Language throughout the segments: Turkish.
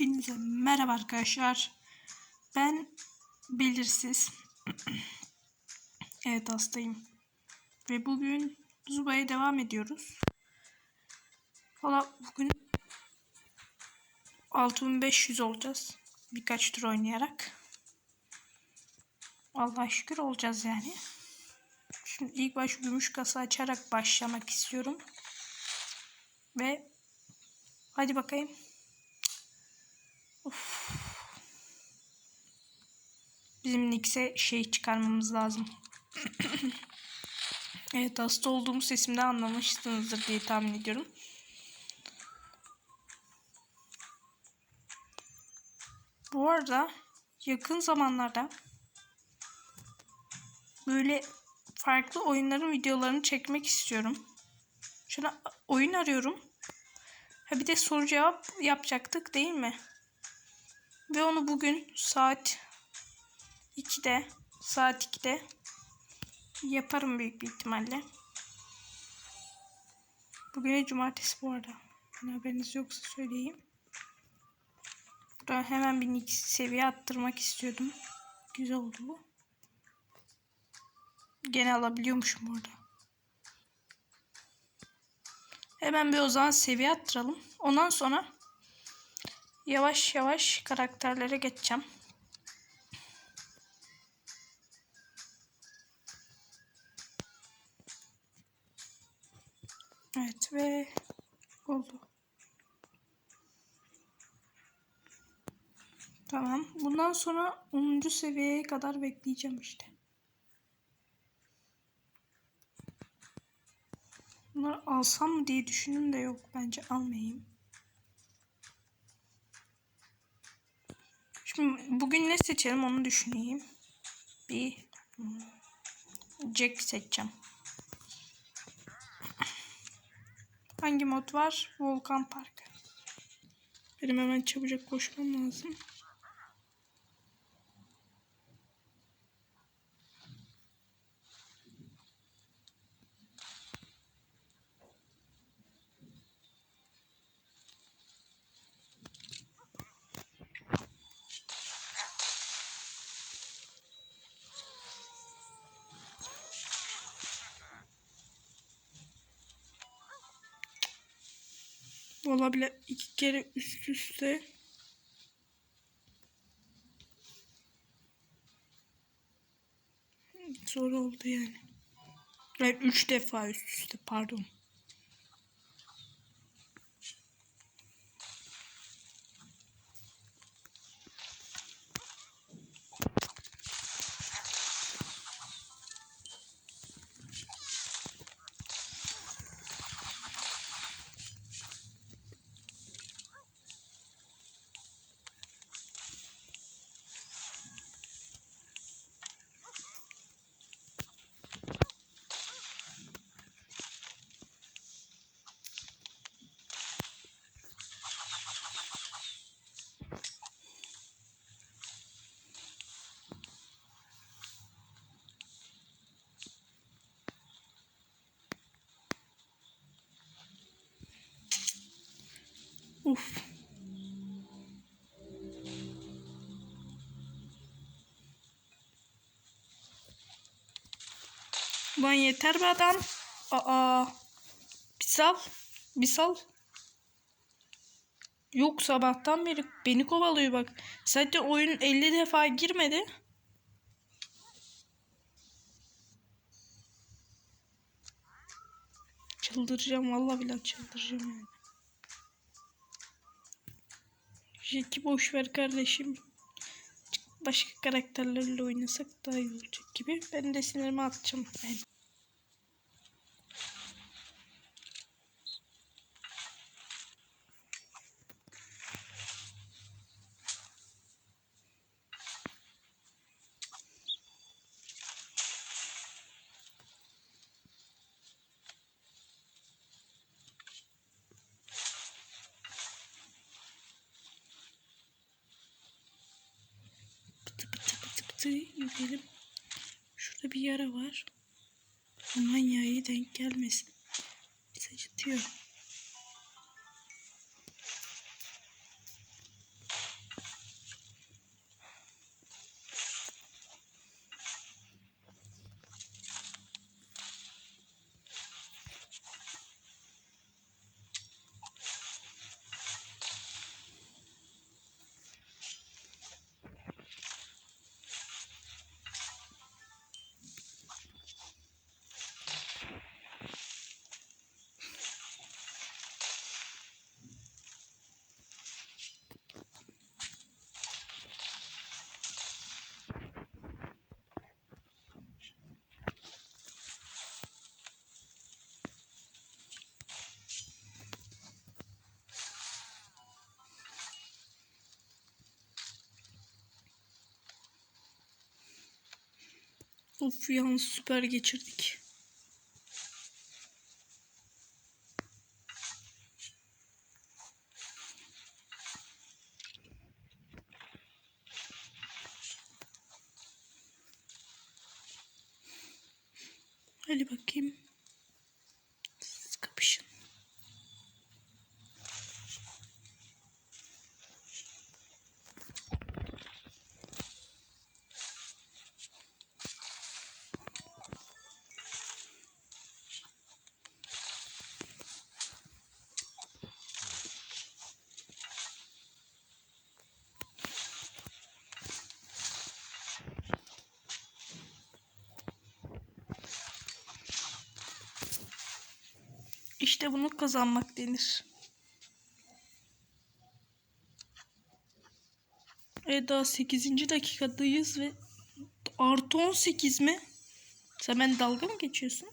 Hepinize merhaba arkadaşlar. Ben belirsiz. evet hastayım. Ve bugün Zuba'ya devam ediyoruz. Valla bugün 6500 olacağız. Birkaç tur oynayarak. Allah'a şükür olacağız yani. Şimdi ilk baş gümüş kasa açarak başlamak istiyorum. Ve hadi bakayım. Of. Bizim Nix'e şey çıkarmamız lazım. evet hasta olduğumu sesimden anlamışsınızdır diye tahmin ediyorum. Bu arada yakın zamanlarda böyle farklı oyunların videolarını çekmek istiyorum. Şuna oyun arıyorum. Ha bir de soru cevap yapacaktık değil mi? Ve onu bugün saat 2'de saat 2'de yaparım büyük bir ihtimalle. Bugün cumartesi bu arada. Yani haberiniz yoksa söyleyeyim. Burada hemen bir seviye attırmak istiyordum. Güzel oldu bu. Gene alabiliyormuşum burada. Hemen bir o zaman seviye attıralım. Ondan sonra yavaş yavaş karakterlere geçeceğim. Evet ve oldu. Tamam. Bundan sonra 10. seviyeye kadar bekleyeceğim işte. Bunları alsam mı diye düşündüm de yok. Bence almayayım. Şimdi bugün ne seçelim onu düşüneyim. Bir hmm, Jack seçeceğim. Hangi mod var? Volkan Park. Benim hemen çabucak koşmam lazım. Olabilir iki kere üst üste. Zor oldu yani. Yani üç defa üst üste pardon. Uf. Lan yeter be adam. Aa. Bir sal. Bir sal. Yok sabahtan beri beni kovalıyor bak. Zaten oyun 50 defa girmedi. Çıldıracağım vallahi billahi çıldıracağım yani. Jack'i boş ver kardeşim. Başka karakterlerle oynasak daha iyi olacak gibi. Ben de sinirimi atacağım. Ben. Yürüyelim. Şurada bir yara var. Aman yağı denk gelmesin. Bizi acıtıyor. Of yalnız süper geçirdik. Hadi bakayım. Siz kapışın. İşte bunu kazanmak denir. E daha 8. dakikadayız ve artı 18 mi? Sen ben dalga mı geçiyorsun?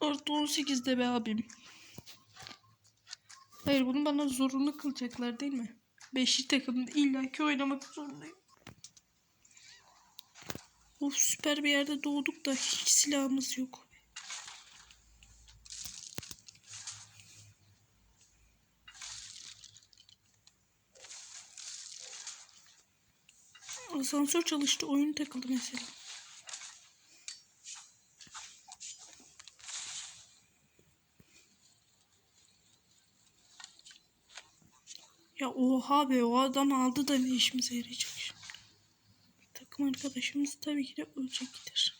Artı 18 de be abim. Hayır bunu bana zorunlu kılacaklar değil mi? Beşli takımda illaki oynamak zorundayım. Of süper bir yerde doğduk da hiç silahımız yok. Asansör çalıştı. Oyun takıldı mesela. Ya oha be o adam aldı da ne işimize yarayacak şimdi. Takım arkadaşımız tabii ki de ölecektir.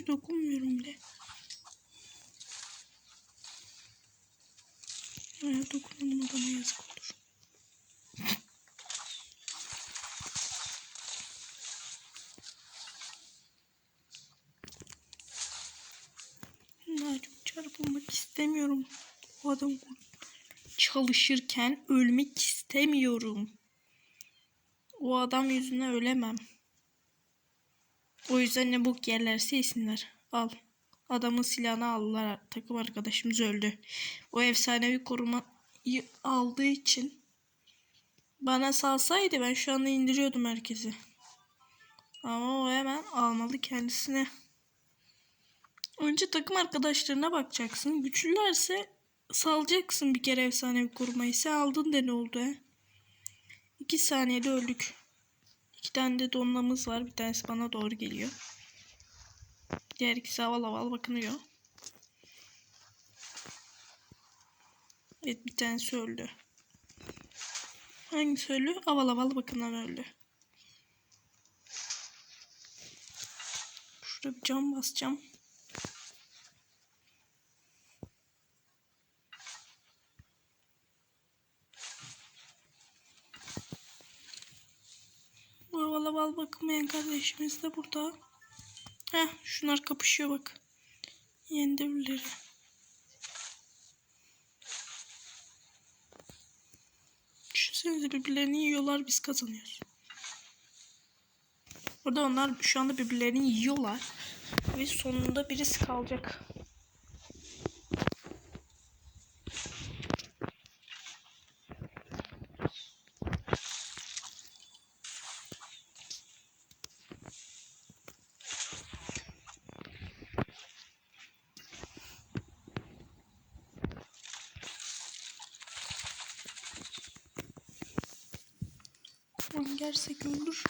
Hiç dokunmuyorum bile. Eğer dokunmadım adama yazık olur. Daha çok çarpılmak istemiyorum. O adam çalışırken ölmek istemiyorum. O adam yüzüne ölemem. O yüzden ne bok yerlerse yesinler. Al. Adamın silahını aldılar. Takım arkadaşımız öldü. O efsanevi korumayı aldığı için bana salsaydı ben şu anda indiriyordum herkesi. Ama o hemen almalı kendisine. Önce takım arkadaşlarına bakacaksın. Güçlülerse salacaksın bir kere efsanevi korumayı. Sen aldın de ne oldu he? İki saniyede öldük. İki tane de donlamız var. Bir tanesi bana doğru geliyor. Diğer ikisi havalı havalı bakınıyor. Evet bir tanesi öldü. Hangisi öldü? Aval aval bakınan öldü. Şurada bir cam basacağım. Bu aval aval bakmayan kardeşimiz de burada. Heh şunlar kapışıyor bak. Yendi birileri. Düşünsenize birbirlerini yiyorlar biz kazanıyoruz. Burada onlar şu anda birbirlerini yiyorlar. Ve sonunda birisi kalacak. Onu gersek öldür.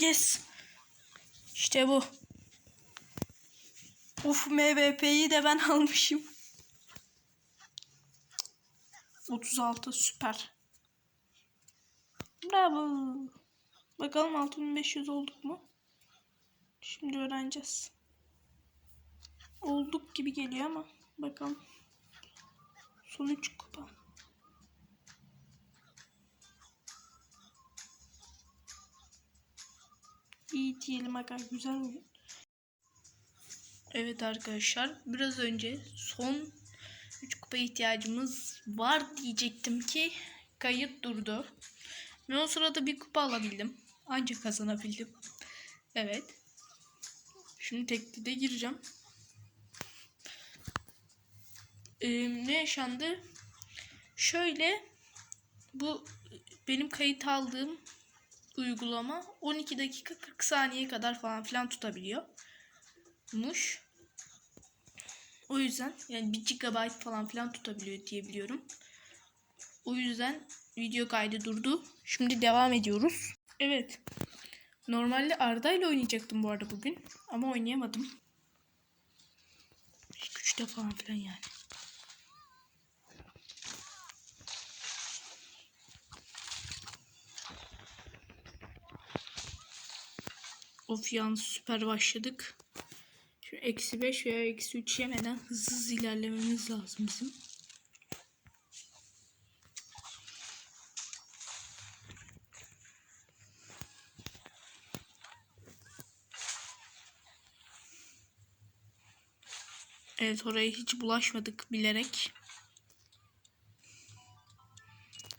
Yes. İşte bu. Uf MVP'yi de ben almışım. 36 süper. Bravo. Bakalım 6500 olduk mu? Şimdi öğreneceğiz. Olduk gibi geliyor ama bakalım. Son 3 kupa. iyi diyelim aga güzel oyun. Evet arkadaşlar biraz önce son 3 kupa ihtiyacımız var diyecektim ki kayıt durdu. Ve o sırada bir kupa alabildim. Ancak kazanabildim. Evet. Şimdi teklide gireceğim. Ee, ne yaşandı? Şöyle bu benim kayıt aldığım uygulama 12 dakika 40 saniye kadar falan filan tutabiliyormuş. O yüzden yani 1 GB falan filan tutabiliyor diye biliyorum. O yüzden video kaydı durdu. Şimdi devam ediyoruz. Evet. Normalde Arda ile oynayacaktım bu arada bugün. Ama oynayamadım. İlk üçte falan filan yani. Of yalnız süper başladık. Şu eksi 5 veya eksi 3 yemeden hızlı hızlı ilerlememiz lazım bizim. Evet oraya hiç bulaşmadık bilerek.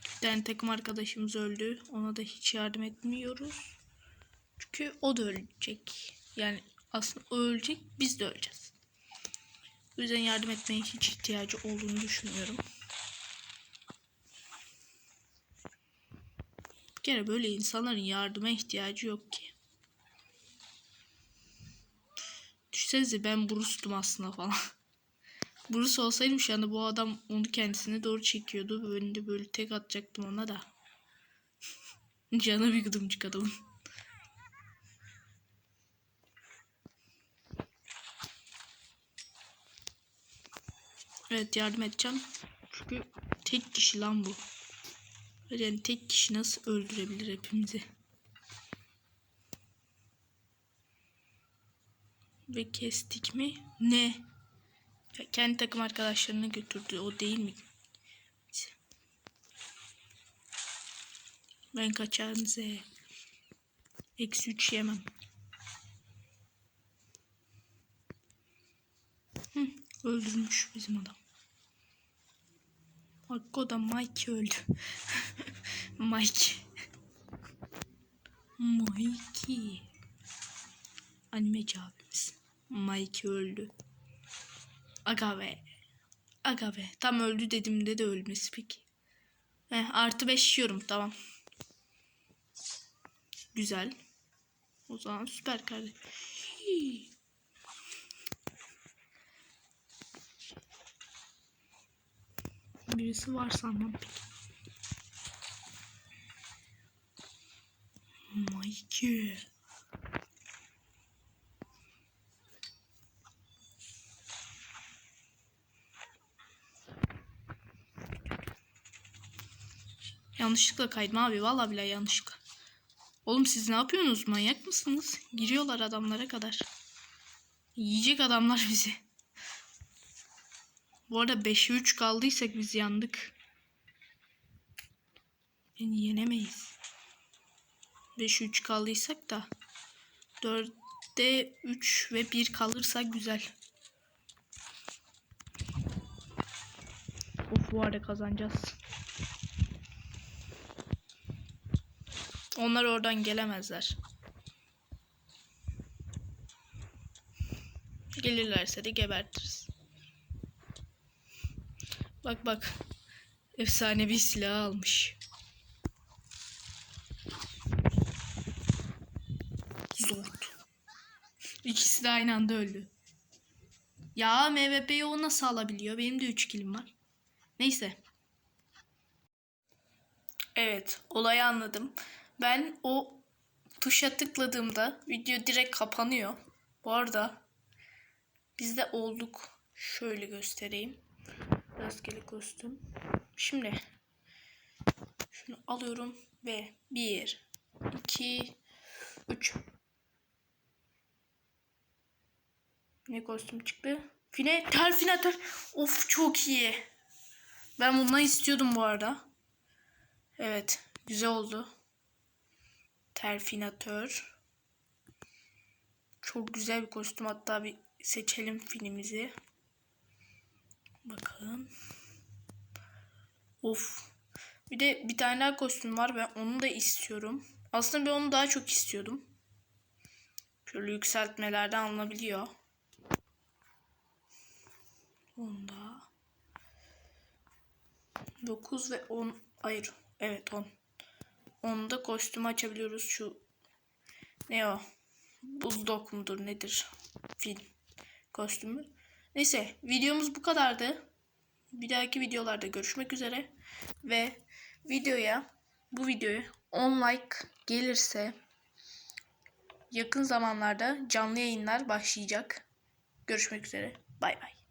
Bir tane takım arkadaşımız öldü. Ona da hiç yardım etmiyoruz. Çünkü o da ölecek. Yani aslında o ölecek biz de öleceğiz. O yüzden yardım etmeye hiç ihtiyacı olduğunu düşünmüyorum. Bir kere böyle insanların yardıma ihtiyacı yok ki. Düşünsenize ben Bruce'tum aslında falan. Bruce olsaydım şu anda bu adam onu kendisine doğru çekiyordu. Ben de böyle tek atacaktım ona da. Canı bir gıdımcık adamın. Evet yardım edeceğim. Çünkü tek kişi lan bu. Yani tek kişi nasıl öldürebilir hepimizi? Ve kestik mi? Ne? Ya kendi takım arkadaşlarını götürdü. O değil mi? Ben kaçarım Z. Eksi 3 yemem. Hı, öldürmüş bizim adam. Bak o da Mike öldü. Mike. Mike. Animeci abimiz. Mike öldü. Aga be. Aga be. Tam öldü dediğimde de ölmesi peki. Heh, artı 5 yiyorum tamam. Güzel. O zaman süper kardeşim. Hii. Birisi var sanmam peki. Mike. Yanlışlıkla kaydım abi. Vallahi bile yanlışlıkla. Oğlum siz ne yapıyorsunuz? Manyak mısınız? Giriyorlar adamlara kadar. Yiyecek adamlar bizi. Bu arada 5'e 3 kaldıysak biz yandık. Yani yenemeyiz. 5'e 3 kaldıysak da 4'te 3 ve 1 kalırsa güzel. Of bu arada kazanacağız. Onlar oradan gelemezler. Gelirlerse de gebertiriz. Bak bak. Efsane bir silah almış. Zord. İkisi de aynı anda öldü. Ya MVP'yi o nasıl alabiliyor? Benim de 3 kilim var. Neyse. Evet, olayı anladım. Ben o tuşa tıkladığımda video direkt kapanıyor. Bu arada biz de olduk. Şöyle göstereyim. Rastgele kostüm. Şimdi şunu alıyorum ve 1 2 3 Ne kostüm çıktı? Fine, terfinatör. Of çok iyi. Ben bundan istiyordum bu arada. Evet, güzel oldu. Terfinatör. Çok güzel bir kostüm. Hatta bir seçelim filmimizi. Bakın. Of. Bir de bir tane daha kostüm var. Ben onu da istiyorum. Aslında ben onu daha çok istiyordum. Şöyle yükseltmelerde alınabiliyor. Onda. 9 ve 10. Hayır. Evet 10. Onda kostümü açabiliyoruz. Şu ne o? Buzdog mudur nedir? Film kostümü. Neyse videomuz bu kadardı. Bir dahaki videolarda görüşmek üzere. Ve videoya bu videoya 10 like gelirse yakın zamanlarda canlı yayınlar başlayacak. Görüşmek üzere. Bay bay.